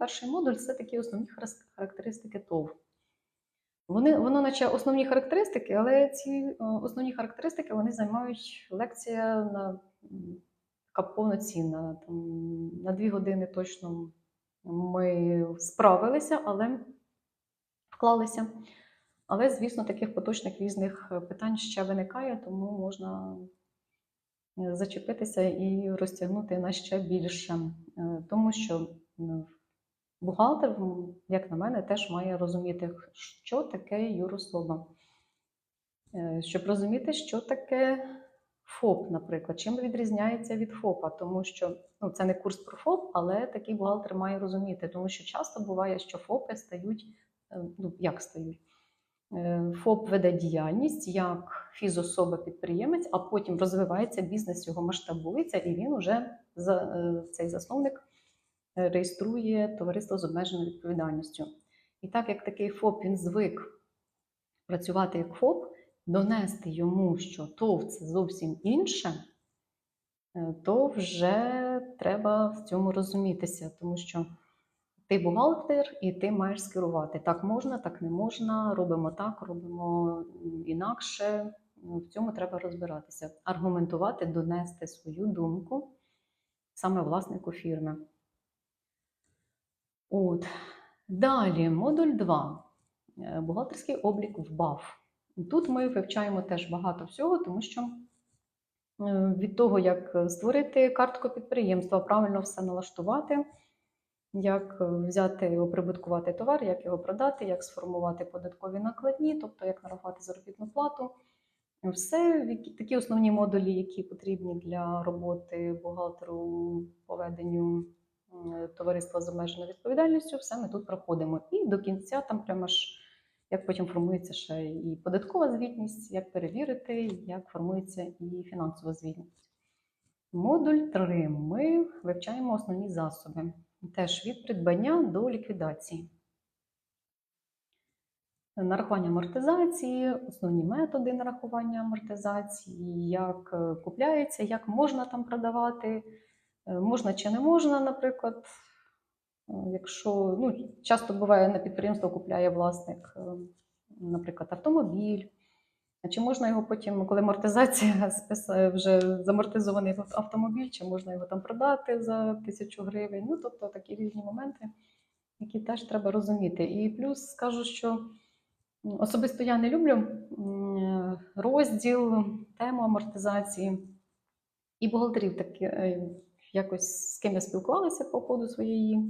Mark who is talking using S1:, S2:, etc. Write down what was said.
S1: перший модуль це такі основні характеристики ТОВ. Вони, воно наче основні характеристики, але ці основні характеристики вони займають лекція на така повноцінна. Там, на дві години точно ми справилися, але вклалися. Але, звісно, таких поточних різних питань ще виникає, тому можна зачепитися і розтягнути на ще більше. Е, Тому що м, бухгалтер, як на мене, теж має розуміти, що таке юрособа. Е, Щоб розуміти, що таке ФОП, наприклад, чим відрізняється від ФОПа, тому що ну, це не курс про ФОП, але такий бухгалтер має розуміти, тому що часто буває, що ФОПи стають, е, ну як стають. Е, ФОП веде діяльність як фізособа-підприємець, а потім розвивається бізнес, його масштабується, і він уже за цей засновник реєструє товариство з обмеженою відповідальністю. І так як такий ФОП він звик працювати як ФОП, донести йому, що ТОВ це зовсім інше, е, то вже треба в цьому розумітися, тому що ти бухгалтер і ти маєш скерувати. Так можна, так не можна, робимо так, робимо інакше. Ну, В цьому треба розбиратися, аргументувати, донести свою думку саме власнику фірми. От. Далі, модуль 2. Е, Бухгалтерський облік в БАФ. Тут ми вивчаємо теж багато всього, тому що е, від того, як створити картку підприємства, правильно все налаштувати, як е, взяти, оприбуткувати товар, як його продати, як сформувати податкові накладні, тобто як нарахувати заробітну плату. Все такі основні модулі, які потрібні для роботи бухгалтеру по веденню м, товариства з обмеженою відповідальністю, все ми тут проходимо. І до кінця там прямо ж як потім формується ще і податкова звітність, як перевірити, як формується і фінансова звітність. Модуль 3. Ми вивчаємо основні засоби. Теж від придбання до ліквідації. Нарахування амортизації, основні методи нарахування амортизації, як е, купляється, як можна там продавати, можна чи не можна, наприклад. Е, Якщо ну, часто буває на підприємство купляє власник, е, наприклад, автомобіль. Чи можна його потім, коли амортизація вже замортизований автомобіль, чи можна його там продати за тисячу гривень? Ну, тобто такі різні моменти, які теж треба розуміти. І плюс скажу, що особисто я не люблю розділ, тему амортизації. І бухгалтерів таки е, якось з ким я спілкувалася по ходу своєї